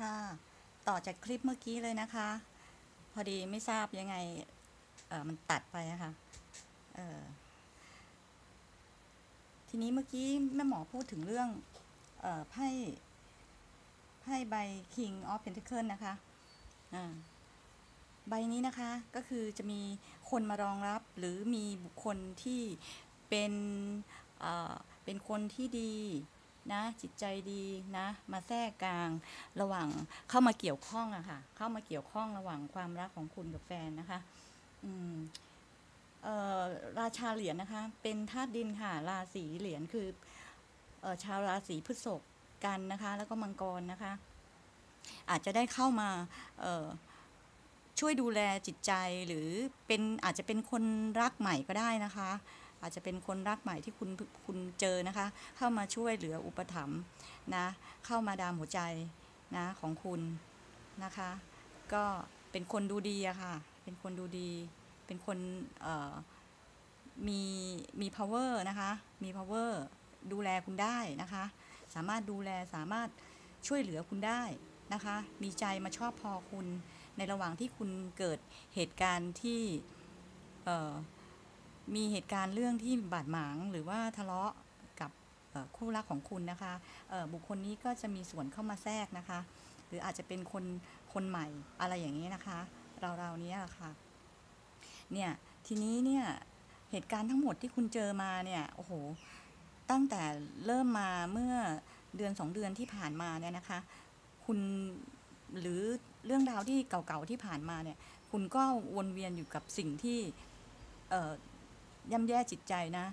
ค่ะ ต่อจากคลิปเมื่อกี้เลยนะคะ พอดีไม่ทราบยังไง เออมันตัดไปอะคะเออทีนี้เมื่อกี้แม่หมอพูดถึงเรื่อง เออไพ่ไพ่ใบ King of Pentacle นะคะอ่าใบนี้นะคะก็คือจะมีคนมารองรับหรือมีบุคคลที่เป็นเอ่อเป็นคนที่ดี นะจิตใจดีนะ มาแทรกกลางระหว่างเข้ามาเกี่ยวข้องอะค่ะ เข้ามาเกี่ยวข้องระหว่างความรักของคุณกับแฟนนะคะ อืมเอ่อราชาเหรียญนะคะ เป็นธาตุดินค่ะ ราศีเหรียญคือเอ่อชาวราศีพฤษภกันนะคะ แล้วก็มังกรนะคะ อาจจะได้เข้ามาเอ่อช่วยดูแลจิตใจหรือเป็นอาจจะเป็นคนรักใหม่ก็ได้นะคะ อาจจะเป็นคนรักใหม่ที่คุณคุณเจอนะคะ เข้ามาช่วยเหลืออุปถัมภ์นะเข้ามาดามหัวใจนะของคุณนะคะ ก็เป็นคนดูดีอะค่ะ เป็นคนดูดี เป็นคนมีมี power นะคะ มี power ดูแลคุณได้นะคะ สามารถดูแลสามารถช่วยเหลือคุณได้นะคะ มีใจมาชอบพอคุณในระหว่างที่คุณเกิดเหตุการณ์ที่ มีเหตุการณ์เรื่องที่บาดหมางหรือว่าทะเลาะกับคู่รักของคุณนะคะบุคคลนี้ก็จะมีส่วนเข้ามาแทรกนะคะ หรืออาจจะเป็นคนคนใหม่อะไรอย่างนี้นะคะ เราๆเนี้ยแหละค่ะเนี่ยทีนี้เนี่ยเหตุการณ์ทั้งหมดที่คุณเจอมาเนี่ยโอ้โหตั้งแต่เริ่มมาเมื่อเดือนสองเดือนที่ผ่านมาเนี่ยนะคะ คุณหรือเรื่องราวที่เก่าๆที่ผ่านมาเนี่ย คุณก็วนเวียนอยู่กับสิ่งที่ ย่ำแย่จิตใจนะ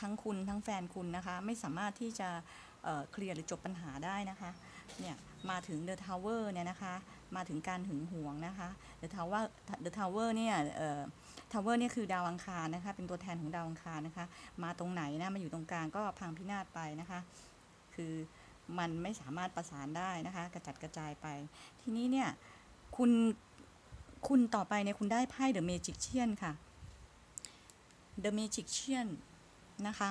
ทั้งคุณทั้งแฟนคุณนะคะ ไม่สามารถที่จะเเคลียร์หรือจบปัญหาได้นะคะเนี่ยมาถึง The Tower เนี่ยนะคะ มาถึงการหึงหวงนะคะ The Tower The Tower เนี่ยเอ่อ Tower เนี่ยคือดาวอังคารนะคะ เป็นตัวแทนของดาวอังคารนะคะ มาตรงไหนนะมาอยู่ตรงกลางก็พังพินาศไปนะคะ คือมันไม่สามารถประสานได้นะคะ กระจัดกระจายไป ทีนี้เนี่ยคุณคุณต่อไปเนี่ยคุณได้ไพ่ The Magician ค่ะ The Magician นะคะ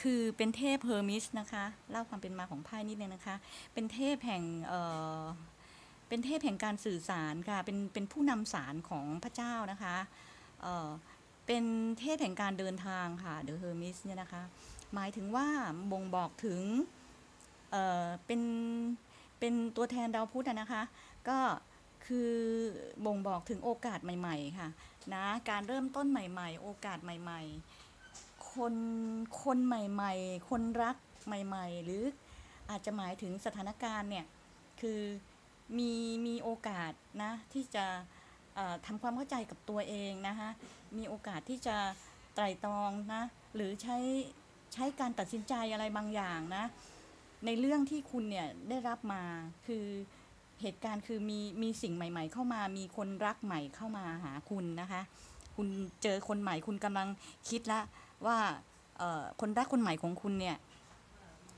คือเป็นเทพเฮอร์มิสนะคะ เล่าความเป็นมาของไพ่นิดนึงนะคะ เป็นเทพแห่งเอ่อเป็นเทพแห่งการสื่อสารค่ะ เป็นเป็นผู้นำสารของพระเจ้านะคะเออเป็นเทพแห่งการเดินทางค่ะ The Hermes เนี่ยนะคะ หมายถึงว่าบ่งบอกถึงเออเป็นเป็นตัวแทนดาวพุธนะคะ ก็ คือบ่งบอกถึงโอกาสใหม่ๆค่ะนะการเริ่มต้นใหม่ ๆ โอกาสใหม่ ๆ คนคนใหม่ ๆ คนรักใหม่ ๆ หรืออาจจะหมายถึงสถานการณ์เนี่ยคือมีมีโอกาสนะที่จะทำความเข้าใจกับตัวเองนะคะมีโอกาสที่จะไตร่ตรองนะหรือใช้ใช้การตัดสินใจอะไรบางอย่างนะในเรื่องที่คุณเนี่ยได้รับมาคือ เหตุการณ์คือมีมีสิ่งใหม่ ๆ เข้ามา มีคนรักใหม่เข้ามาหาคุณนะคะ คุณเจอคนใหม่คุณกำลังคิดละว่าคนรักคนใหม่ของคุณเนี่ย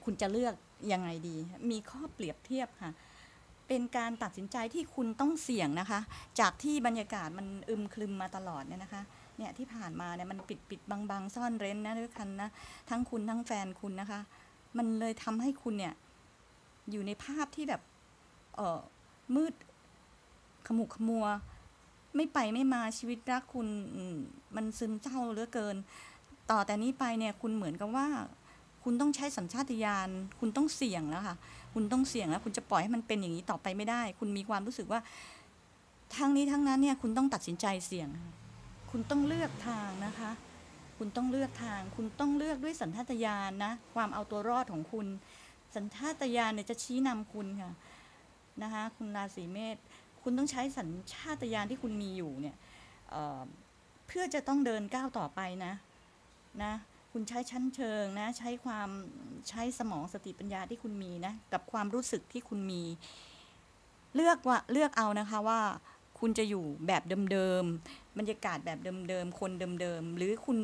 คุณจะเลือกยังไงดี มีข้อเปรียบเทียบค่ะ เป็นการตัดสินใจที่คุณต้องเสี่ยงนะคะ จากที่บรรยากาศมันอึมครึมมาตลอดเนี่ยนะคะ เนี่ยที่ผ่านมาเนี่ยมันปิดปิดบังบังซ่อนเร้นนะด้วยกันนะ ทั้งคุณทั้งแฟนคุณนะคะ มันเลยทำให้คุณเนี่ย อยู่ในภาพที่แบบ เออ มืด ขมุกขมัว ไม่ไปไม่มาชีวิตรักคุณมันซึมเศร้าเหลือเกิน ต่อแต่นี้ไปเนี่ยคุณเหมือนกับว่า คุณต้องใช้สัญชาตญาณคุณต้องเสี่ยงแล้วค่ะ คุณต้องเสี่ยงแล้ว คุณจะปล่อยให้มันเป็นอย่างนี้ต่อไปไม่ได้ คุณมีความรู้สึกว่าทั้งนี้ทั้งนั้นเนี่ยคุณต้องตัดสินใจเสี่ยง คุณต้องเลือกทางนะคะ คุณต้องเลือกทาง คุณต้องเลือกด้วยสัญชาตญาณนะความเอาตัวรอดของคุณ สัญชาตญาณเนี่ยจะชี้นำคุณค่ะ นะคะคุณราศีเมษคุณต้องใช้สัญชาตญาณที่คุณมีอยู่เนี่ยเเพื่อจะต้องเดินก้าวต่อไปนะนะคุณใช้ชั้นเชิงนะใช้ความใช้สมองสติปัญญาที่คุณมีนะกับความรู้สึกที่คุณมี เลือกว่าเลือกเอานะคะว่าคุณจะอยู่แบบเดิมๆ บรรยากาศแบบเดิมๆ คนเดิมๆ หรือคุณ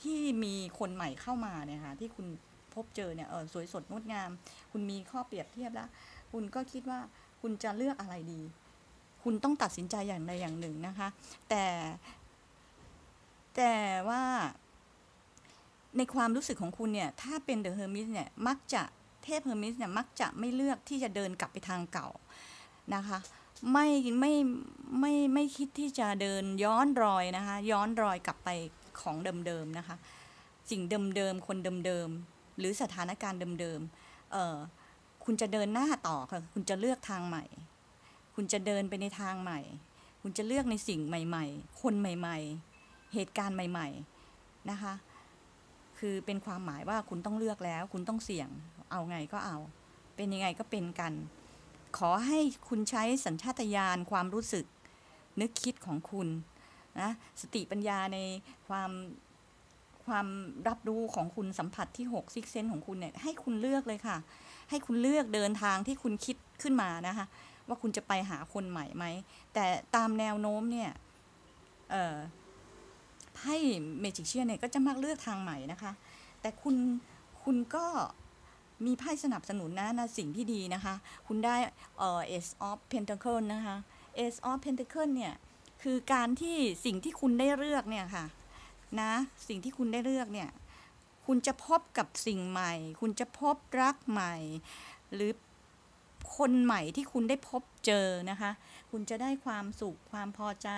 ที่มีคนใหม่เข้ามาเนี่ยค่ะที่คุณพบเจอเนี่ยเออสวยสดงดงาม คุณมีข้อเปรียบเทียบแล้ว คุณก็คิดว่า คุณจะเลือกอะไรดี คุณต้องตัดสินใจอย่างใดอย่างหนึ่งนะคะ แต่ แต่ว่า ในความรู้สึกของคุณเนี่ย ถ้าเป็นเดอะเฮอร์มิสเนี่ย มักจะเทพเฮอร์มิสเนี่ย มักจะไม่เลือกที่จะเดินกลับไปทางเก่านะคะ ไม่ไม่ไม่ไม่คิดที่จะเดินย้อนรอยนะคะ ย้อนรอยกลับไปของเดิมๆนะคะ สิ่งเดิมๆคนเดิมๆหรือสถานการณ์เดิมๆเอ่อ คุณจะเดินหน้าต่อค่ะ คุณจะเลือกทางใหม่ คุณจะเดินไปในทางใหม่ คุณจะเลือกในสิ่งใหม่ ๆ คนใหม่ ๆ เหตุการณ์ใหม่ ๆ นะคะ คือเป็นความหมายว่าคุณต้องเลือกแล้ว คุณต้องเสี่ยง เอาไงก็เอา เป็นยังไงก็เป็นกัน ขอให้คุณใช้สัญชาตญาณความรู้สึกนึกคิดของคุณนะ สติปัญญาในความ ความรับรู้ของคุณสัมผัสที่6ซิกเซนของคุณเนี่ยให้คุณเลือกเลยค่ะ ให้คุณเลือกเดินทางที่คุณคิดขึ้นมานะคะ ว่าคุณจะไปหาคนใหม่ไหม แต่ตามแนวโน้มเนี่ยไพ่เมจิกเชียนเนี่ยก็จะมักเลือกทางใหม่นะคะ แต่คุณคุณก็มีไพ่สนับสนุนนะนะสิ่งที่ดีนะคะ คุณได้เอ่อ Ace of Pentacle นะคะ Ace of Pentacle เนี่ย คือการที่สิ่งที่คุณได้เลือกเนี่ยค่ะ นะ สิ่งที่คุณได้เลือกเนี่ย คุณจะพบกับสิ่งใหม่ คุณจะพบรักใหม่ หรือคนใหม่ที่คุณได้พบเจอนะคะ คุณจะได้ความสุขความพอใจ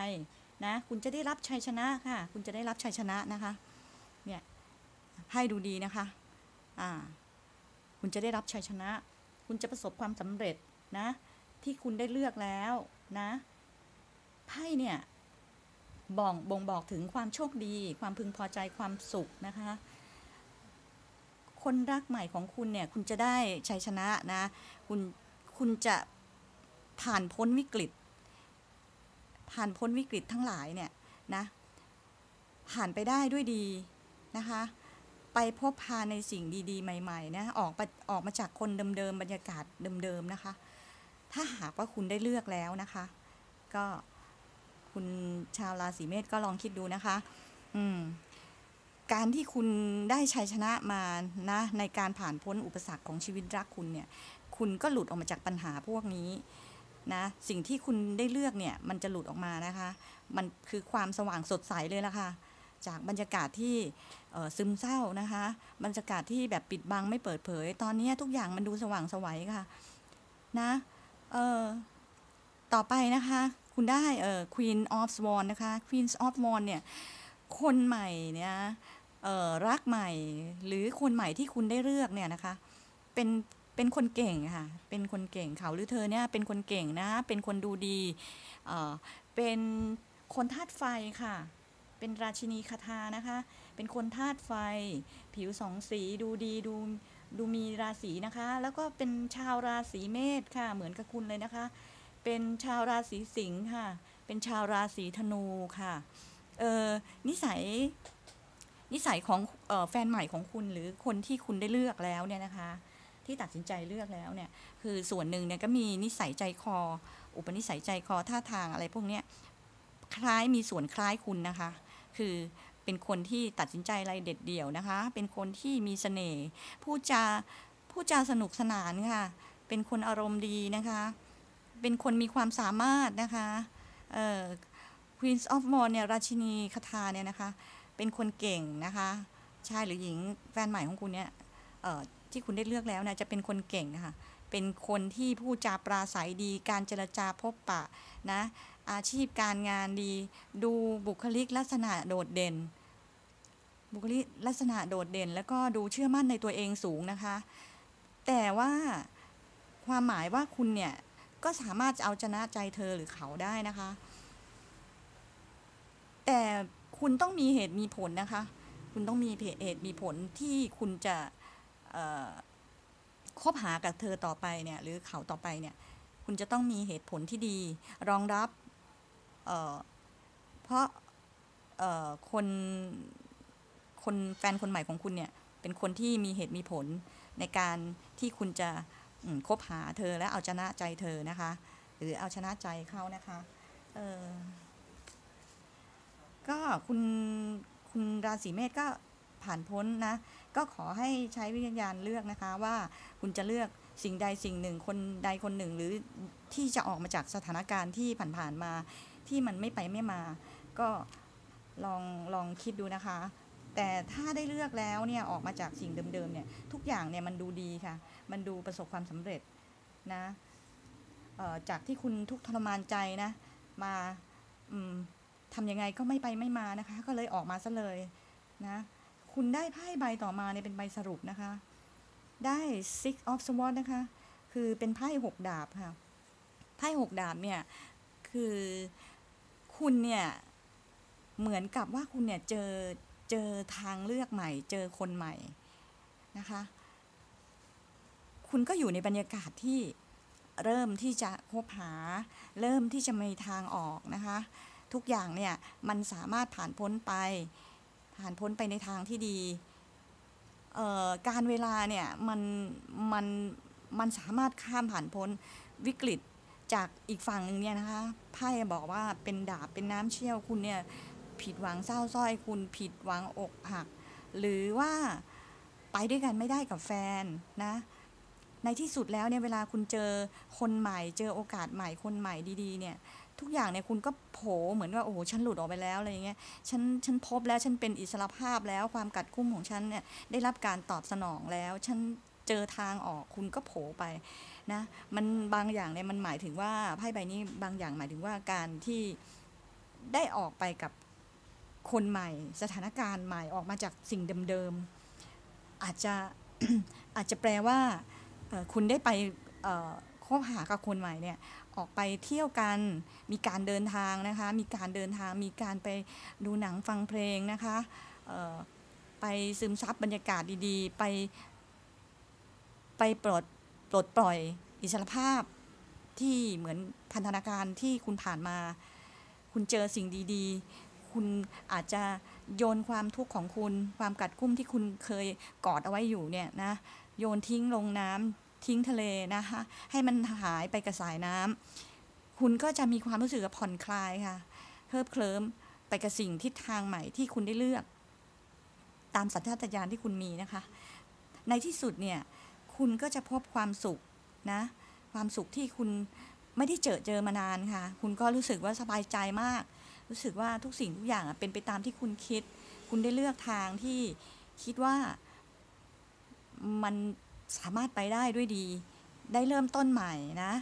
นะ คุณจะได้รับชัยชนะค่ะ คุณจะได้รับชัยชนะนะคะ เนี่ยให้ดูดีนะคะ อ่า คุณจะได้รับชัยชนะ คุณจะประสบความสำเร็จนะ ที่คุณได้เลือกแล้วนะไพ่เนี่ย บ่งบ่งบอกถึงความโชคดี ความพึงพอใจความสุขนะคะ คนรักใหม่ของคุณเนี่ย คุณจะได้ชัยชนะนะ คุณคุณจะผ่านพ้นวิกฤต ผ่านพ้นวิกฤตทั้งหลายเนี่ยนะ ผ่านไปได้ด้วยดีนะคะ ไปพบพาในสิ่งดีๆ ใหม่ๆนะออกออกมาจากคนเดิมๆบรรยากาศเดิมๆนะคะ ถ้าหากว่าคุณได้เลือกแล้วนะคะ ก็ คุณชาวราศีเมษก็ลองคิดดูนะคะ อืม การที่คุณได้ชัยชนะมานะ ในการผ่านพ้นอุปสรรคของชีวิตรักคุณเนี่ย คุณก็หลุดออกมาจากปัญหาพวกนี้นะสิ่งที่คุณได้เลือกเนี่ยมันจะหลุดออกมานะคะ มันคือความสว่างสดใสเลยละค่ะ จากบรรยากาศที่ซึมเศร้านะคะ บรรยากาศที่แบบปิดบังไม่เปิดเผย ตอนนี้ทุกอย่างมันดูสว่างสวัยค่ะนะเออต่อไปนะคะ คุณได้เออ Queen of Swan นะคะ Queen of Swan เนี่ย คนใหม่เนี่ยเออรักใหม่ หรือคนใหม่ที่คุณได้เลือกเนี่ยนะคะ เป็นเป็นคนเก่งค่ะ เป็นคนเก่งเขาหรือเธอเนี่ยเป็นคนเก่งนะ เป็นคนดูดี เอ่อเป็นคนธาตุไฟค่ะ เป็นราชินีคาถานะคะ เป็นคนธาตุไฟ ผิวสองสีดูดีดูดูมีราศีนะคะ แล้วก็เป็นชาวราศีเมษค่ะ เหมือนกับคุณเลยนะคะ เป็นชาวราศีสิงห์ค่ะ เป็นชาวราศีธนูค่ะ เออนิสัยนิสัยของออแฟนใหม่ของคุณหรือคนที่คุณได้เลือกแล้วเนี่ยนะคะ ที่ตัดสินใจเลือกแล้วเนี่ย คือส่วนหนึ่งเนี่ยก็มีนิสัยใจคอ อุปนิสัยใจคอท่าทางอะไรพวกเนี้ยคล้ายมีส่วนคล้ายคุณนะคะ คือเป็นคนที่ตัดสินใจอะไรเด็ดเดี่ยวนะคะ เป็นคนที่มีเสน่ห์พูดจาพูดจาสนุกสนานค่ะ เป็นคนอารมณ์ดีนะคะ เป็นคนมีความสามารถนะคะเอ่อ Queen of m o n เนี่ยราชินีคาถาเนี่ยนะคะ เป็นคนเก่งนะคะชายหรือหญิงแฟนใหม่ของคุณเนี่ยเอ่อที่คุณได้เลือกแล้วนะจะเป็นคนเก่งนะคะเป็นคนที่พูดจาปราศัยดี การเจรจาพบปะนะอาชีพการงานดี ดูบุคลิกลักษณะโดดเด่น บุคลิกลักษณะโดดเด่น แล้วก็ดูเชื่อมั่นในตัวเองสูงนะคะ แต่ว่าความหมายว่าคุณเนี่ย ก็สามารถจะเอาชนะใจเธอหรือเขาได้นะคะ แต่คุณต้องมีเหตุมีผลนะคะ คุณต้องมีเหตุมีผลที่คุณจะคบหากับเธอต่อไปเนี่ย หรือเขาต่อไปเนี่ย คุณจะต้องมีเหตุผลที่ดี รองรับเเพราะคนคนแฟนคนใหม่ของคุณเนี่ย เป็นคนที่มีเหตุมีผลในการที่คุณจะ คบหาเธอและเอาชนะใจเธอนะคะ หรือเอาชนะใจเขานะคะเออก็คุณคุณราศีเมษก็ผ่านพ้นนะ ก็ขอให้ใช้วิญญาณเลือกนะคะว่าคุณจะเลือกสิ่งใดสิ่งหนึ่งคนใดคนหนึ่ง หรือที่จะออกมาจากสถานการณ์ที่ผ่านๆมาที่มันไม่ไปไม่มา ก็ลองลองคิดดูนะคะ แต่ถ้าได้เลือกแล้วเนี่ยออกมาจากสิ่งเดิมๆเนี่ยทุกอย่างเนี่ยมันดูดีค่ะ มันดูประสบความสำเร็จนะจากที่คุณทุกทรมานใจนะมาอมทำยังไงก็ไม่ไปไม่มานะคะ ก็เลยออกมาซะเลยนะคุณได้ไพ่ใบต่อมาเนี่ยเป็นใบสรุปนะคะ ได้ six of swords นะคะ คือเป็นไพ่หกดาบค่ะ ไพ่หกดาบเนี่ย คือคุณเนี่ย เหมือนกับว่าคุณเนี่ยเจอ เจอทางเลือกใหม่ เจอคนใหม่นะคะ คุณก็อยู่ในบรรยากาศที่เริ่มที่จะคบหา เริ่มที่จะมีทางออกนะคะ ทุกอย่างเนี่ยมันสามารถผ่านพ้นไป ผ่านพ้นไปในทางที่ดีการเวลาเนี่ยมันมันมันสามารถข้ามผ่านพ้นวิกฤตจากอีกฝั่งหนึ่งเนี่ยนะคะไพ่บอกว่าเป็นดาบเป็นน้ำเชี่ยวคุณเนี่ย ผิดหวังเศร้าส้อยคุณผิดหวังอกหัก หรือว่าไปด้วยกันไม่ได้กับแฟนนะ ในที่สุดแล้วเนี่ยเวลาคุณเจอคนใหม่เจอโอกาสใหม่คนใหม่ดีๆ เนี่ยทุกอย่างเนี่ยคุณก็โผเหมือนว่าโอ้โหฉันหลุดออกไปแล้วอะไรอย่างเงี้ยฉันฉันพบแล้วฉันเป็นอิสระภาพแล้วความกัดกุ้มของฉันเนี่ยได้รับการตอบสนองแล้ว ฉันเจอทางออกคุณก็โผไปนะมันบางอย่างเนี่ยมันหมายถึงว่าไพ่ใบนี้บางอย่างหมายถึงว่าการที่ได้ออกไปกับ คนใหม่ สถานการณ์ใหม่ออกมาจากสิ่งเดิมๆอาจจะอาจจะแปลว่าคุณได้ไปคบหากับคนใหม่เนี่ยออกไปเที่ยวกันมีการเดินทางนะคะมีการเดินทางมีการไปดูหนังฟังเพลงนะคะไปซึมซับบรรยากาศดีๆ ไปไปปลดปลดปล่อยอิสรภาพที่เหมือนพันธนาการที่คุณผ่านมา คุณเจอสิ่งดีๆ คุณอาจจะโยนความทุกข์ของคุณ ความกัดกุ้มที่คุณเคยกอดเอาไว้อยู่เนี่ยนะโยนทิ้งลงน้ำทิ้งทะเลนะคะให้มันหายไปกับสายน้ำคุณก็จะมีความรู้สึกผ่อนคลายค่ะเฮิบเคลิ้มไปกับสิ่งทิศทางใหม่ที่คุณได้เลือก ตามสัญชาตญาณที่คุณมีนะคะ ในที่สุดเนี่ยคุณก็จะพบความสุขนะความสุขที่คุณไม่ได้เจอเจอมานานค่ะ คุณก็รู้สึกว่าสบายใจมาก รู้สึกว่าทุกสิ่งทุกอย่างเป็นไปตามที่คุณคิด คุณได้เลือกทางที่คิดว่ามันสามารถไปได้ด้วยดี ได้เริ่มต้นใหม่นะ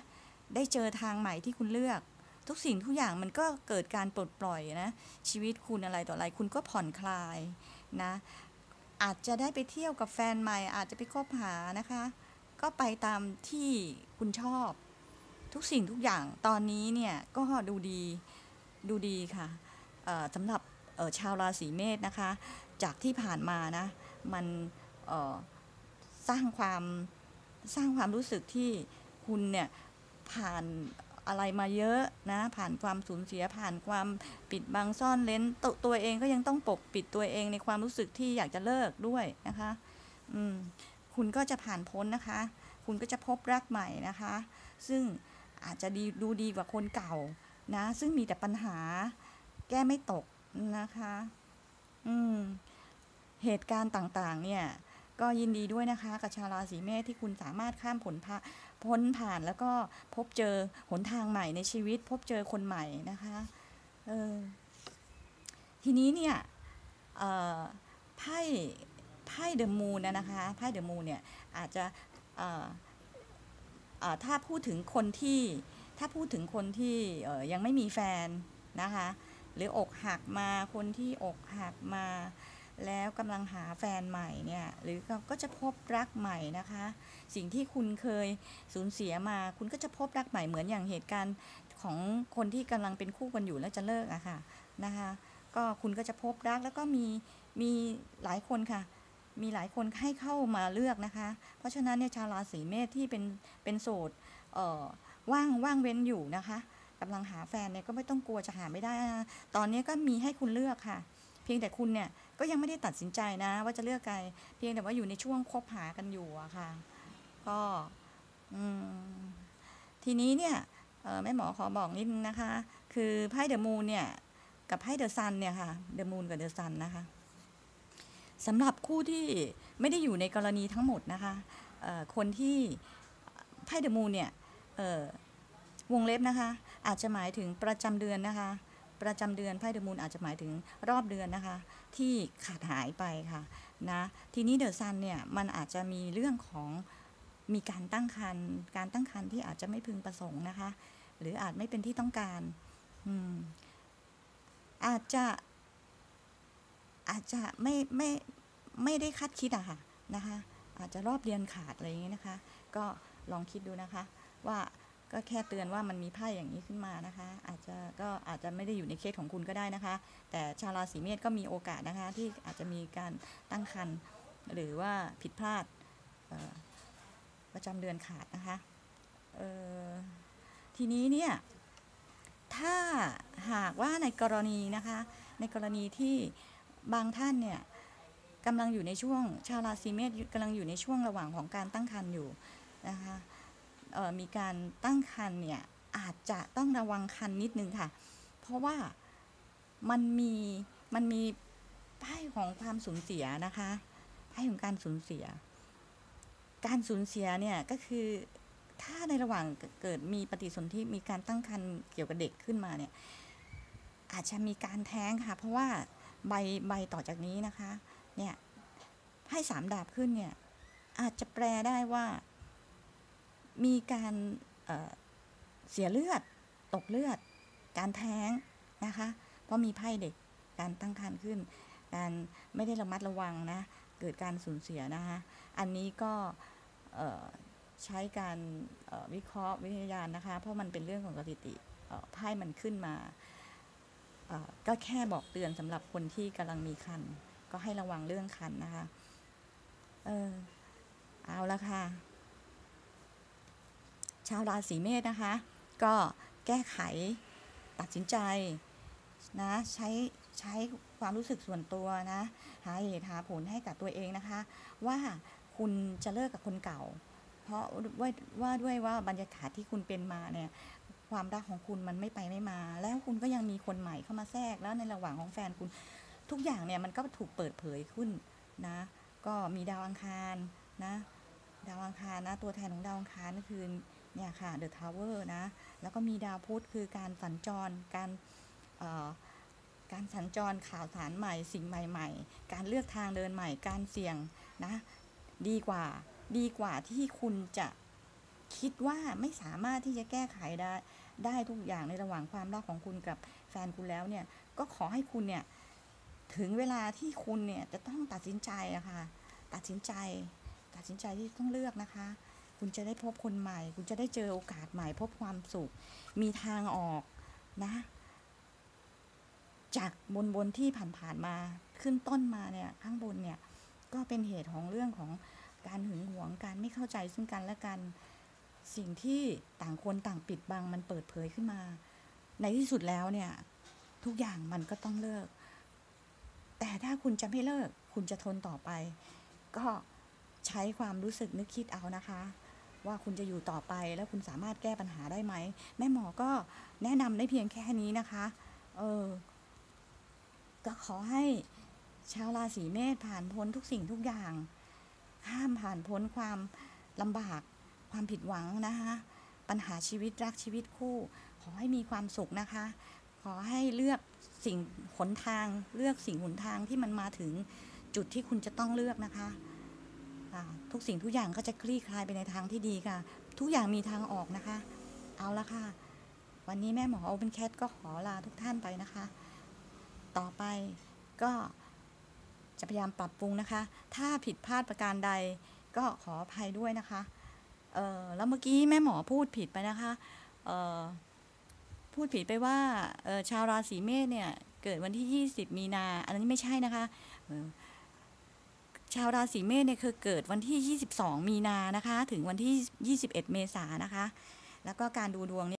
ได้เจอทางใหม่ที่คุณเลือก ทุกสิ่งทุกอย่างมันก็เกิดการปลดปล่อยนะ ชีวิตคุณอะไรต่ออะไร คุณก็ผ่อนคลายนะ อาจจะได้ไปเที่ยวกับแฟนใหม่ อาจจะไปคบหานะคะ ก็ไปตามที่คุณชอบ ทุกสิ่งทุกอย่างตอนนี้เนี่ยก็ดูดี ดูดีค่ะสำหรับชาวราศีเมษนะคะ จากที่ผ่านมานะมันสร้างความสร้างความรู้สึกที่คุณเนี่ยผ่านอะไรมาเยอะนะผ่านความสูญเสียผ่านความปิดบังซ่อนเลนตตัวเองก็ยังต้องปกปิดตัวเองในความรู้สึกที่อยากจะเลิกด้วยนะคะอืมคุณก็จะผ่านพ้นนะคะ คุณก็จะพบรักใหม่นะคะ ซึ่งอาจจะดีดูดีกว่าคนเก่า นะซึ่งมีแต่ปัญหาแก้ไม่ตกนะคะอืมเหตุการณ์ต่างๆ เนี่ย ก็ยินดีด้วยนะคะ กับชาวราศีเมษที่คุณสามารถข้ามผลพาพ้นผ่านแล้วก็พบเจอหนทางใหม่ในชีวิต พบเจอคนใหม่นะคะเออทีนี้เนี่ยเอ่อไพ่ไพ่เดอะมูนนะคะไพ่เดอะมูนเนี่ยอาจจะอ่อเอ่อถ้าพูดถึงคนที่ ถ้าพูดถึงคนที่ยังไม่มีแฟนนะคะ หรืออกหักมาคนที่อกหักมา แล้วกำลังหาแฟนใหม่เนี่ยหรือก็จะพบรักใหม่นะคะ สิ่งที่คุณเคยสูญเสียมา คุณก็จะพบรักใหม่เหมือนอย่างเหตุการณ์ของคนที่กำลังเป็นคู่กันอยู่แล้วจะเลิกอะค่ะนะคะก็คุณก็จะพบรักแล้วก็มีมีหลายคนค่ะ มีหลายคนให้เข้ามาเลือกนะคะ เพราะฉะนั้นเนี่ยชาวราศีเมษที่เป็นเป็นโสดเอ่อ ว่างว่างเว้นอยู่นะคะกำลังหาแฟนเนี่ยก็ไม่ต้องกลัวจะหาไม่ได้นะตอนนี้ก็มีให้คุณเลือกค่ะ เพียงแต่คุณเนี่ยก็ยังไม่ได้ตัดสินใจนะ ว่าจะเลือกใครเพียงแต่ว่าอยู่ในช่วงคบหากันอยู่อะค่ะ ก็อืมทีนี้เนี่ยแม่หมอขอบอกนิดนะคะ คือไพ่เดอะมูนเนี่ย กับไพ่เดอะซันเนี่ยค่ะเดอะมูนกับเดอะซันนะคะสำหรับคู่ที่ไม่ได้อยู่ในกรณีทั้งหมดนะคะคนที่ไพ่เดอะมูนเนี่ย วงเล็บนะคะ อาจจะหมายถึงประจำเดือนนะคะ ประจำเดือนไพ่เดอะมูนอาจจะหมายถึงรอบเดือนนะคะ ที่ขาดหายไปค่ะนะทีนี้เดอะซันเนี่ยมันอาจจะมีเรื่องของมีการตั้งครรภ์การตั้งครรภ์ที่อาจจะไม่พึงประสงค์นะคะ หรืออาจไม่เป็นที่ต้องการอืมอาจจะอาจจะไม่ไม่ไม่ได้คาดคิดอะค่ะนะคะ อาจจะรอบเรียนขาดอะไรอย่างนี้นะคะ ก็ลองคิดดูนะคะ ว่าก็แค่เตือนว่ามันมีไพ่อย่างนี้ขึ้นมานะคะ อาจจะก็อาจจะไม่ได้อยู่ในเคสของคุณก็ได้นะคะ แต่ชาวราศีเมษก็มีโอกาสนะคะ ที่อาจจะมีการตั้งครรภ์หรือว่าผิดพลาดประจำเดือนขาดนะคะทีนี้เนี่ยถ้าหากว่าในกรณีนะคะ ในกรณีที่บางท่านเนี่ยกำลังอยู่ในช่วงชาวราศีเมษกำลังอยู่ในช่วงระหว่างของการตั้งครรภ์อยู่นะคะ มีการตั้งครรภ์เนี่ยอาจจะต้องระวังครรภ์นิดนึงค่ะ เพราะว่ามันมีมันมีไพ่ของความสูญเสียนะคะไพ่ของการสูญเสีย การสูญเสียเนี่ยก็คือถ้าในระหว่างเกิดมีปฏิสนธิมีการตั้งครรภ์เกี่ยวกับเด็กขึ้นมาเนี่ย อาจจะมีการแท้งค่ะ เพราะว่าใบใบต่อจากนี้นะคะ เนี่ยไพ่สามดาบขึ้นเนี่ย อาจจะแปลได้ว่า มีการเเสียเลือด ตกเลือด การแท้งนะคะ เพราะมีไพ่เด็ก การตั้งครรภ์ขึ้น การไม่ได้ระมัดระวังนะ เกิดการสูญเสียนะคะ อันนี้ก็ใช้การวิเคราะห์วิทยานะคะ เพราะมันเป็นเรื่องของสถิติไพ่มันขึ้นมา ก็แค่บอกเตือนสำหรับคนที่กำลังมีคัน ก็ให้ระวังเรื่องคันนะคะ เออเอาละค่ะ ชาวราศีเมษนะคะ ก็แก้ไขตัดสินใจนะใช้ใช้ความรู้สึกส่วนตัวนะหาเหตุหาผลให้กับตัวเองนะคะ ว่าคุณจะเลิกกับคนเก่า เพราะว่าว่าด้วยว่าบรรยากาศที่คุณเป็นมาเนี่ยความรักของคุณมันไม่ไปไม่มา แล้วคุณก็ยังมีคนใหม่เข้ามาแทรกแล้วในระหว่างของแฟนคุณ ทุกอย่างเนี่ยมันก็ถูกเปิดเผยขึ้นนะ ก็มีดาวอังคารนะ ดาวอังคารนะ ตัวแทนของดาวอังคารก็คือ เนี่ยค่ะ The Tower นะ แล้วก็มีดาวพุธคือการสัญจร การการสัญจรข่าวสารใหม่สิ่งใหม่ ๆ การเลือกทางเดินใหม่ การเสี่ยงนะ ดีกว่าดีกว่าที่คุณจะคิดว่าไม่สามารถที่จะแก้ไขได้ได้ทุกอย่างในระหว่างความรักของคุณกับแฟนคุณแล้วเนี่ย ก็ขอให้คุณเนี่ย ถึงเวลาที่คุณเนี่ยจะต้องตัดสินใจอะค่ะ ตัดสินใจ ตัดสินใจที่ต้องเลือกนะคะ คุณจะได้พบคนใหม่ คุณจะได้เจอโอกาสใหม่ พบความสุข มีทางออกนะ จากบนบนที่ผ่านๆมาขึ้นต้นมาเนี่ยข้างบนเนี่ย ก็เป็นเหตุของเรื่องของการหึงหวงการไม่เข้าใจซึ่งกันและกันสิ่งที่ต่างคนต่างปิดบังมันเปิดเผยขึ้นมา ในที่สุดแล้วเนี่ย ทุกอย่างมันก็ต้องเลิก แต่ถ้าคุณจะไม่เลิก คุณจะทนต่อไป ก็ใช้ความรู้สึกนึกคิดเอานะคะ ว่าคุณจะอยู่ต่อไปแล้วคุณสามารถแก้ปัญหาได้ไหม แม่หมอก็แนะนำได้เพียงแค่นี้นะคะเออก็ขอให้ชาวราศีเมษผ่านพ้นทุกสิ่งทุกอย่าง ห้ามผ่านพ้นความลำบาก ความผิดหวังนะคะปัญหาชีวิตรักชีวิตคู่ ขอให้มีความสุขนะคะ ขอให้เลือกสิ่งหนทาง เลือกสิ่งหนทางที่มันมาถึงจุดที่คุณจะต้องเลือกนะคะ อ่าทุกสิ่งทุกอย่างก็จะคลี่คลายไปในทางที่ดีค่ะ ทุกอย่างมีทางออกนะคะ เอาละค่ะ วันนี้แม่หมอโอเ n นแคทก็ขอลาทุกท่านไปนะคะ ต่อไปก็จะพยายามปรับปรุงนะคะ ถ้าผิดพลาดประการใดก็ขออภัยด้วยนะคะ เออแล้วเมื่อกี้แม่หมอพูดผิดไปนะคะ เออพูดผิดไปว่าชาวราศีเมษเนี่ย เกิดวันที่ 20 มีนา อันนี้ไม่ใช่นะคะ ชาวราศีเมษเนี่ยคือเกิดวันที่ 22 มีนานะคะ ถึงวันที่ 21 เมษายนนะคะ แล้วก็การดูดวงเนี่ย